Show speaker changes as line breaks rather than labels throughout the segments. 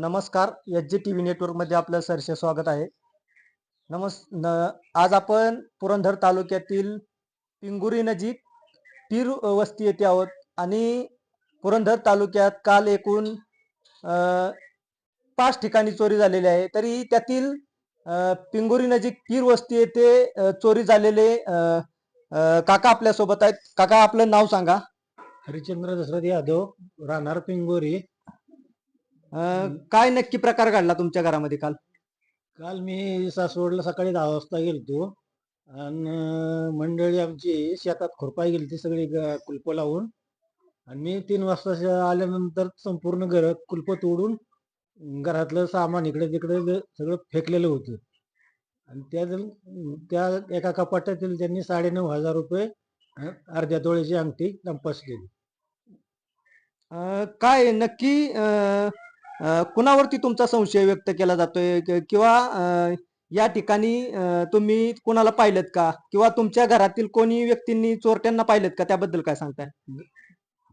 नमस्कार H G T V नेटवर्कमध्ये आपलं सरसे स्वागत आहे. नमस् न आज आपण पुरंदर तालुक्यातील पिंगुरी नजीक पीर वस्ती येथे आहोत आणि पुरंदर तालुक्यात काल एकूण पाच ठिकाणी चोरी झालेली आहे. तरी त्यातील पिंगुरी नजीक पीर वस्ती येथे चोरी झालेले काका आपल्यासोबत आहेत. काका आपलं नाव सांगा.
हरिचंद्र दशरथ यादव राहणार पिंगोरी.
अ, काय नक्की प्रकार घडला तुमच्या घरामध्ये काल?
काल मी सासवडला सकाळी दहा वाजता गेलतो. आणि मंडळी आमची शेतात खुरपाय गेली ती सगळी ग- कुलपं लावून. आणि मी तीन वाजता श- आल्यानंतर संपूर्ण घर कुलपं तोडून घरातलं सामान इकडे तिकडे सगळं फेकलेलं होतं. आणि त्या त्या एका कपाटातील त्यांनी साडेनऊ हजार रुपये अं, अर्ध्या तोळ्याची अंगठी लंपास केली
अ, काय नक्की अ, कुणावरती तुमचा संशय व्यक्त केला जातोय? किंवा या ठिकाणी तुम्ही कुणाला पाहिलं का? किंवा तुमच्या घरातील कोणी व्यक्तींनी चोरट्यांना पाहिलं का? त्याबद्दल काय सांगताय?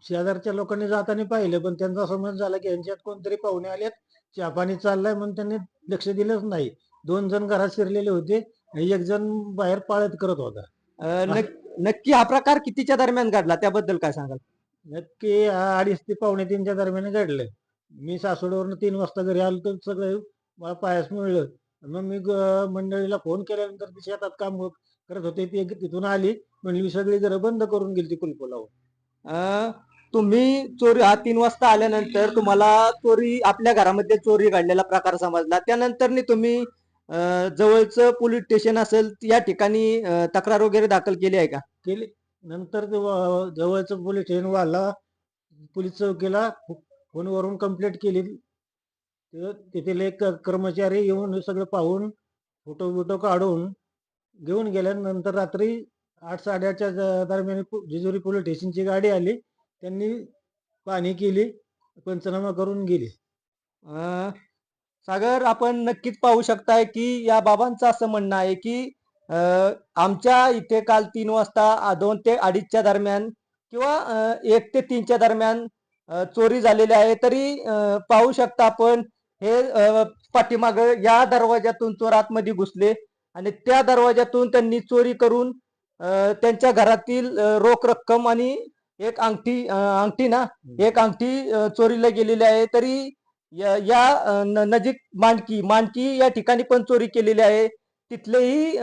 शेजारच्या लोकांनी जाताना पाहिलं पण त्यांचा समज झाला की यांच्यात कोणतरी पाहुणे आलेत चहा पाणी चाललंय म्हणून त्यांनी लक्ष दिलंच नाही. दोन जण घरात शिरलेले होते एक जण बाहेर पाळत करत होता.
नक्की हा प्रकार कितीच्या दरम्यान घडला? त्याबद्दल काय सांगाल?
नक्की अडीच ते पावणे तीनच्या दरम्यान घडलं. मी सासवडवरून तीन वाजता घरी आलो तर सगळं मला पायास मिळलं. मग मी मंडळीला फोन केल्यानंतर ती शेतात काम करत होते. ती तिथून आली. म्हणली मी सगळी घरं बंद करून गेली ती कुलप लावून
तुम्ही चोरी हा तीन वाजता आल्यानंतर तुम्हाला चोरी आपल्या घरामध्ये चोरी घडलेला प्रकार समजला. त्यानंतर तुम्ही जवळचं पोलीस स्टेशन असेल या ठिकाणी तक्रार वगैरे दाखल केली आहे का?
केली. नंतर जवळचं पोलीस स्टेशन वाला पोलीस चौकीला फोनवरून कंप्लेंट केली. तर तेथील एक कर्मचारी येऊन हे सगळं पाहून फोटो बिटो काढून घेऊन गेल्यानंतर रात्री आठ साडेआठच्या दरम्यान जेजुरी पोलीस स्टेशनची गाडी आली. त्यांनी पाहणी केली पंचनामा करून गेली.
सागर आपण नक्कीच पाहू शकताय की या बाबांचं असं म्हणणं आहे की आमच्या इथे काल तीन वाजता दोन ते अडीचच्या दरम्यान किंवा एक ते तीनच्या दरम्यान चोरी झालेली आहे तरी पाहू शकता आपण हे पाठीमागं या दरवाज्यातून चोर आतमध्ये घुसले आणि त्या दरवाज्यातून त्यांनी चोरी करून त्यांच्या घरातील रोख रक्कम आणि एक अंगठी अंगठी ना एक अंगठी चोरीला गेलेली आहे तरी या नजीक मांडकी मांडकी या ठिकाणी पण चोरी केलेली आहे. तिथलेही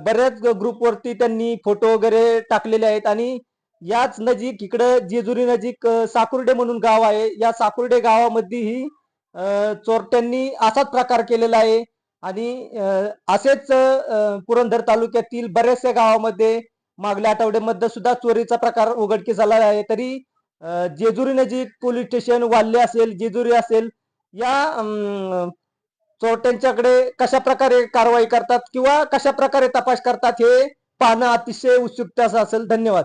बऱ्याच ग्रुपवरती त्यांनी फोटो वगैरे टाकलेले आहेत आणि याच नजीक इकडं जेजुरी नजीक साकुर्डे म्हणून गाव आहे. या साकुर्डे गावामध्येही अ, चोरट्यांनी असाच प्रकार केलेला आहे. आणि असेच पुरंदर तालुक्यातील बऱ्याचशा गावामध्ये मागल्या आठवड्यामध्ये सुद्धा चोरीचा प्रकार उघडकीस झाला आहे. तरी जेजुरी नजीक पोलीस स्टेशन वाल्ले असेल जेजुरी असेल या चोरट्यांच्याकडे कशा प्रकारे कारवाई करतात किंवा कशा प्रकारे तपास करतात हे पाहणं अतिशय उत्सुकता असेल. धन्यवाद.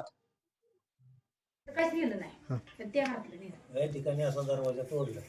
काहीच गेलं नाही. तर ते हातलं नाही
या ठिकाणी असा दरवाजा तोडला.